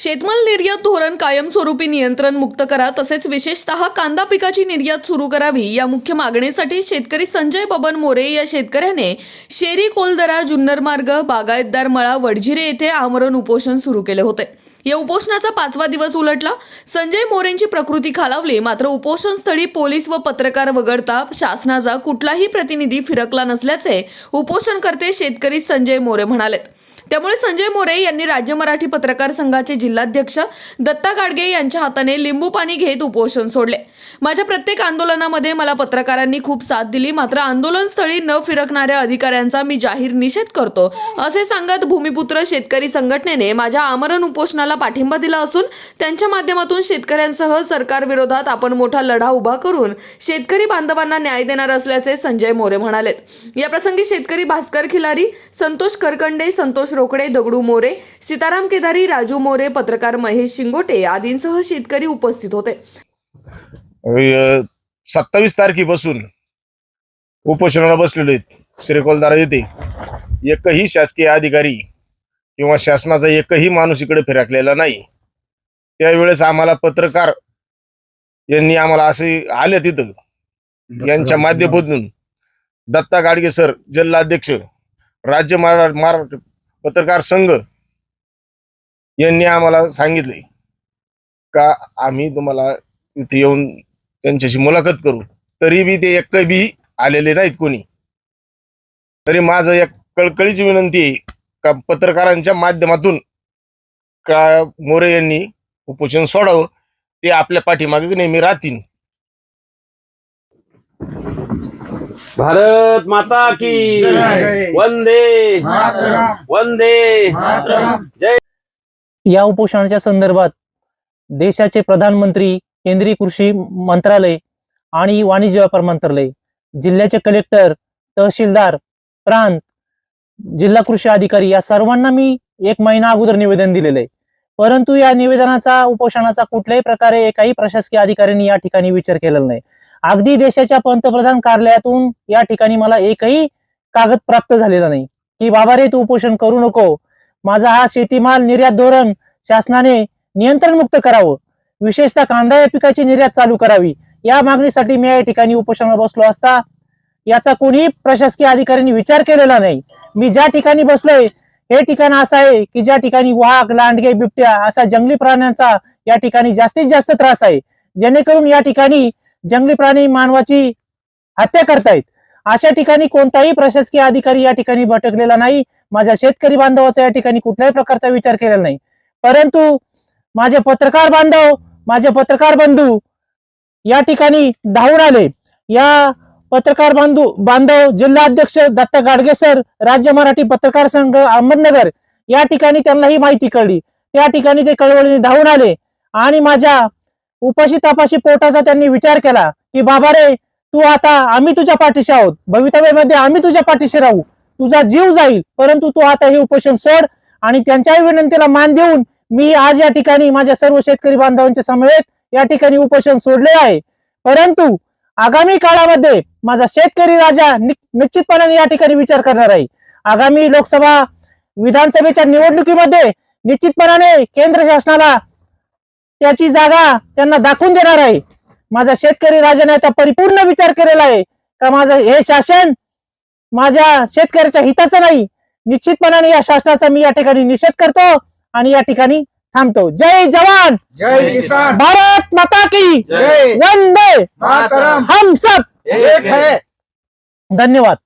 शेतमाल निर्यात धोरण कायमस्वरूपी नियंत्रण मुक्त करा तसेच विशेषतः कांदा पिकाची निर्यात सुरू करावी या मुख्य मागणीसाठी शेतकरी संजय बबन मोरे या शेतकऱ्याने शेरी कोलदरा जुन्नर मार्ग बागायतदार मळा वडझिरे येथे आमरण उपोषण सुरू केले होते. या उपोषणाचा पाचवा दिवस उलटला. संजय मोरेंची प्रकृती खालावली मात्र उपोषणस्थळी पोलीस व पत्रकार वगळता शासनाचा कुठलाही प्रतिनिधी फिरकला नसल्याचे उपोषणकर्ते शेतकरी संजय मोरे म्हणालेत. त्यामुळे संजय मोरे यांनी राज्य मराठी पत्रकार संघाचे जिल्हाध्यक्ष दत्ता गाडगे यांच्या हाताने लिंबू पाणी घेत उपोषण सोडले. माझ्या प्रत्येक आंदोलनामध्ये मला पत्रकारांनी खूप साथ दिली. मात्र आंदोलनस्थळी न फिरकणाऱ्या अधिकाऱ्यांचा मी जाहीर निषेध करतो. असे सांगत भूमिपुत्र शेतकरी संघटनेने माझ्या आमरण उपोषणाला पाठिंबा दिला असून त्यांच्या माध्यमातून शेतकऱ्यांसह सरकार विरोधात आपण मोठा लढा उभा करून शेतकरी बांधवांना न्याय देणार असल्याचे संजय मोरे म्हणालेत. या प्रसंगी शेतकरी भास्कर खिलारी संतोष करकंडे संतोष रोकडे दगडू मोरे सीताराम केदारी राजू मोरे पत्रकार महेश शिंगोटे आदींसह शेतकरी उपस्थित होते. सत्तावीस तारखेपासून उपोषणाला बसलेले आहेत. श्रीकोलदारा येथे एकही शासकीय अधिकारी किंवा शासनाचा एकही माणूस इकडे फिरकलेला नाही. त्यावेळेस आम्हाला पत्रकार यांनी आम्हाला असे आले तिथं. यांच्या माध्यमातून दत्ता गाडगे सर जिल्हाध्यक्ष राज्य मरा मराठी पत्रकार संघ यांनी आम्हाला सांगितले का आम्ही तुम्हाला इथे येऊन त्यांच्याशी मुलाखत करू तरी बी ते एक बी आलेले नाहीत कोणी तरी माझं एक कळकळीची विनंती आहे का पत्रकारांच्या माध्यमातून का मोरे यांनी उपोषण सोडावं ते आपल्या पाठीमागे नेहमी राहतील भारत माता की जय. वंदे मातरम. वंदे मातरम. या उपोषणाच्या संदर्भात देशाचे प्रधानमंत्री केंद्रीय कृषी मंत्रालय आणि वाणिज्य व्यापार मंत्रालय. जिल्ह्याचे कलेक्टर तहसीलदार प्रांत जिल्हा कृषी अधिकारी या सर्वांना मी एक महिना अगोदर निवेदन दिलेलं आहे परंतु या निवेदनाचा उपोषणाचा कुठल्याही प्रकारे एकाही प्रशासकीय अधिकाऱ्यांनी या ठिकाणी विचार केलेला नाही. अगदी देशाच्या पंतप्रधान कार्यालयातून या ठिकाणी मला एकही कागद प्राप्त झालेला नाही. की बाबा रे तू उपोषण करू नको. माझा हा शेतीमाल निर्यात धोरण शासनाने नियंत्रण मुक्त करावं. विशेषतः कांदा या पिकाची निर्यात चालू करावी. या मागणीसाठी मी या ठिकाणी उपोषणाला बसलो असता याचा कोणी प्रशासकीय अधिकाऱ्यांनी विचार केलेला नाही. मी ज्या ठिकाणी बसलोय हे ठिकाण असं आहे की ज्या ठिकाणी वाघ लांडगे बिबट्या असा जंगली प्राण्यांचा या ठिकाणी जास्तीत जास्त त्रास आहे. जेणेकरून या ठिकाणी जंगली प्राणी मानवाची हत्या करतायत. अशा ठिकाणी कोणताही प्रशासकीय अधिकारी या ठिकाणी भटकलेला नाही. माझ्या शेतकरी बांधवाचा या ठिकाणी कुठल्याही प्रकारचा विचार केलेला नाही. परंतु माझे पत्रकार बांधव माझे पत्रकार बंधू या ठिकाणी धावून आले. या पत्रकार बांधू बांधव जिल्हाध्यक्ष दत्ता गाडगे सर राज्य मराठी पत्रकार संघ अहमदनगर या ठिकाणी त्यांना ही माहिती कळली. त्या ठिकाणी ते कळवळीने धावून आले आणि माझ्या उपाशी तापाशी पोटाचा त्यांनी विचार केला की बाबा रे तू आता आम्ही तुझ्या पाठीशी आहोत. भवितव्यामध्ये आम्ही तुझ्या पाठीशी राहू. तुझा जीव जाईल परंतु तू आता हे उपोषण सोड आणि त्यांच्याही विनंतीला मान देऊन मी आज या ठिकाणी माझ्या सर्व शेतकरी बांधवांच्या समवेत या ठिकाणी उपोषण सोडले आहे. परंतु आगामी काळामध्ये माझा शेतकरी राजा नि- निश्चितपणाने या ठिकाणी विचार करणार आहे. आगामी लोकसभा विधानसभेच्या निवडणुकीमध्ये निश्चितपणाने केंद्र शासनाला त्याची जागा त्यांना दाखवून देणार आहे. माझा शेतकरी राजाने आता परिपूर्ण विचार केलेला आहे का माझं हे शासन माझ्या शेतकऱ्याच्या हिताचं नाही. निश्चितपणाने या शासनाचा मी या ठिकाणी निषेध करतो. आणि या ठिकाणी थांबतो. जय जवान! जय किसान! भारत माता की जय! वंदे मातरम! हम सब! एक है। धन्यवाद!